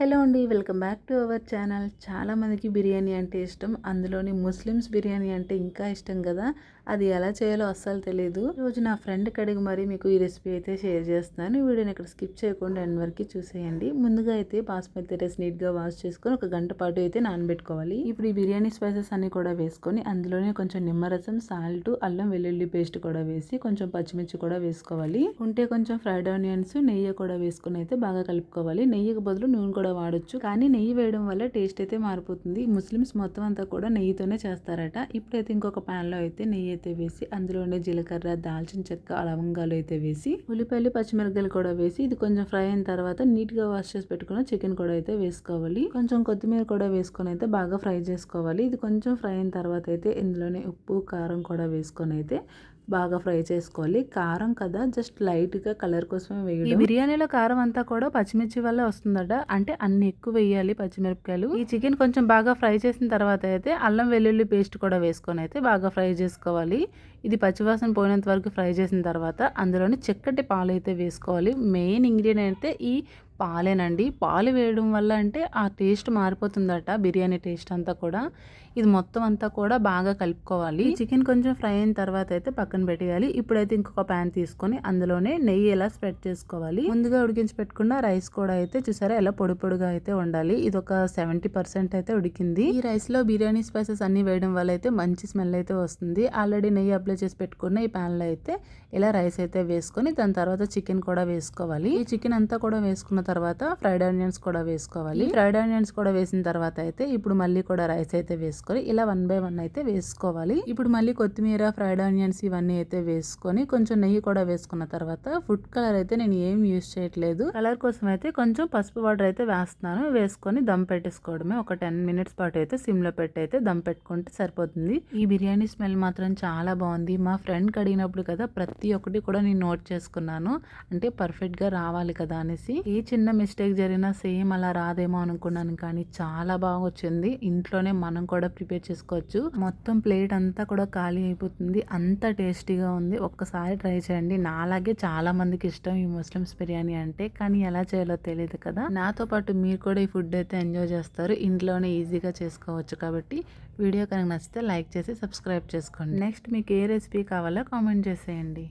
Hello అండి welcome back to our channel. చాలామందికి బిర్యానీ అంటే ఇష్టం. అందులోని ముస్లిమ్స్ బిర్యానీ అంటే ఇంకా ఇష్టం కదా? అది ఎలా చేయాలో అస్సలు తెలియదు ఈరోజు నా ఫ్రెండ్ కడిగి మరి మీకు ఈ రెసిపీ అయితే షేర్ చేస్తున్నాను. వీడియోని ఇక్కడ స్కిప్ చేయకుండా ఎండ్ వరకు చూసేయండి. ముందుగా అయితే బాస్మతి రైస్ నీట్గా వాష్ చేసుకొని ఒక గంట పాటు అయితే నానబెట్టుకోవాలి. ఇప్పుడు ఈ బిర్యానీ స్పైసెస్ అన్ని కూడా వేసుకొని అందులోనే కొంచెం నిమ్మరసం సాల్ట్ అల్లం వెల్లుల్లి పేస్ట్ కూడా వేసి కొంచెం పచ్చిమిర్చి కూడా వేసుకోవాలి. ఉంటే కొంచెం ఫ్రైడ్ ఆనియన్స్ నెయ్యి కూడా వేసుకొని అయితే బాగా కలుపుకోవాలి. నెయ్యికి బదులు నూనె కూడా వాడొచ్చు. కానీ నెయ్యి వేయడం వల్ల టేస్ట్ అయితే మారిపోతుంది. ముస్లిమ్స్ మొత్తం అంతా కూడా నెయ్యితోనే చేస్తారట. ఇప్పుడైతే ఇంకొక ప్యాన్లో అయితే నెయ్యి అయితే వేసి అందులోనే జీలకర్ర దాల్చిన చెక్క లవంగాలు అయితే వేసి ఉల్లిపాయలు పచ్చిమిరపకాయలు కూడా వేసి ఇది కొంచెం ఫ్రై అయిన తర్వాత నీట్గా వాష్ చేసి పెట్టుకున్న చికెన్ కూడా అయితే వేసుకోవాలి. కొంచెం కొత్తిమీర కూడా వేసుకొని అయితే బాగా ఫ్రై చేసుకోవాలి. ఇది కొంచెం ఫ్రై అయిన తర్వాత అయితే ఇందులోనే ఉప్పు కారం కూడా వేసుకొని అయితే బాగా ఫ్రై చేసుకోవాలి. కారం కదా జస్ట్ లైట్గా కలర్ కోసమే వేయాలి ఈ బిర్యానీలో కారం అంతా కూడా పచ్చిమిర్చి వల్ల వస్తుందట. అంటే అన్ని ఎక్కువ వేయాలి పచ్చిమిరపకాయలు. ఈ చికెన్ కొంచెం బాగా ఫ్రై చేసిన తర్వాత అయితే అల్లం వెల్లుల్లి పేస్ట్ కూడా వేసుకొని అయితే బాగా ఫ్రై చేసుకోవాలి. ఇది పచ్చివాసన పోయినంత వరకు ఫ్రై చేసిన తర్వాత అందులోని చక్కటి పాలు అయితే వేసుకోవాలి. మెయిన్ ఇంగ్రీడియంట్ అయితే ఈ పాలేనండి. పాలు వేయడం వల్ల అంటే ఆ టేస్ట్ మారిపోతుందట బిర్యానీ టేస్ట్ అంతా కూడా. ఇది మొత్తం అంతా కూడా బాగా కలుపుకోవాలి. చికెన్ కొంచెం ఫ్రై అయిన తర్వాత అయితే పక్కన పెట్టేయాలి. ఇప్పుడైతే ఇంకొక ప్యాన్ తీసుకొని అందులోనే నెయ్యి ఎలా స్ప్రెడ్ చేసుకోవాలి. ముందుగా ఉడికించి పెట్టుకున్న రైస్ కూడా అయితే చూసారా ఎలా పొడి పొడిగా అయితే ఉండాలి ఇది ఒక సెవెంటీ పర్సెంట్ అయితే ఉడికింది. ఈ రైస్లో బిర్యానీ స్పైసెస్ అన్ని వేయడం వల్ల అయితే మంచి స్మెల్ అయితే వస్తుంది. ఆల్రెడీ నెయ్యి అప్లై చేసి పెట్టుకున్న ఈ ప్యాన్లో అయితే ఇలా రైస్ అయితే వేసుకొని దాని తర్వాత చికెన్ కూడా వేసుకోవాలి. ఈ చికెన్ అంతా కూడా వేసుకున్న తర్వాత ఫ్రైడ్ ఆనియన్స్ కూడా వేసుకోవాలి. ఫ్రైడ్ ఆనియన్స్ కూడా వేసిన తర్వాత అయితే ఇప్పుడు మళ్ళీ కూడా రైస్ అయితే వేసుకొని ఇలా వన్ బై వన్ అయితే వేసుకోవాలి. ఇప్పుడు మళ్ళీ కొత్తిమీర ఫ్రైడ్ ఆనియన్స్ ఇవన్నీ అయితే వేసుకొని కొంచెం నెయ్యి కూడా వేసుకున్న తర్వాత ఫుడ్ కలర్ అయితే నేను ఏం యూజ్ చేయట్లేదు. కలర్ కోసం అయితే కొంచెం పసుపు వాటర్ అయితే వేస్తున్నాను. వేసుకొని దమ్ పెట్టేసుకోవడమే. ఒక టెన్ మినిట్స్ పాటు అయితే సిమ్లో పెట్టి అయితే దమ్ పెట్టుకుంటే సరిపోతుంది. ఈ బిర్యానీ స్మెల్ మాత్రం చాలా బాగుంది. మా ఫ్రెండ్ కడిగినప్పుడు కదా ప్రతి ఒక్కటి కూడా నేను నోట్ చేసుకున్నాను. అంటే పర్ఫెక్ట్గా రావాలి కదా అనేసి. ఏ చిన్న మిస్టేక్ జరిగినా సేమ్ అలా రాదేమో అనుకున్నాను కానీ చాలా బాగా వచ్చింది. ఇంట్లోనే మనం కూడా ప్రిపేర్ చేసుకోవచ్చు. మొత్తం ప్లేట్ అంతా కూడా ఖాళీ అయిపోతుంది. అంత టేస్టీగా ఉంది. ఒక్కసారి ట్రై చేయండి. నాలాగే చాలా మందికి ఇష్టం ఈ ముస్లిమ్స్ బిర్యానీ అంటే. కానీ ఎలా చేయాలో తెలియదు కదా. నాతో పాటు మీరు కూడా ఈ ఫుడ్ అయితే ఎంజాయ్ చేస్తారు. ఇంట్లోనే ఈజీగా చేసుకోవచ్చు కాబట్టి వీడియో కనుక నచ్చితే లైక్ చేసి సబ్స్క్రైబ్ చేసుకోండి. నెక్స్ట్ మీకు ఏ రెసిపీ కావాలో కామెంట్ చేసేయండి.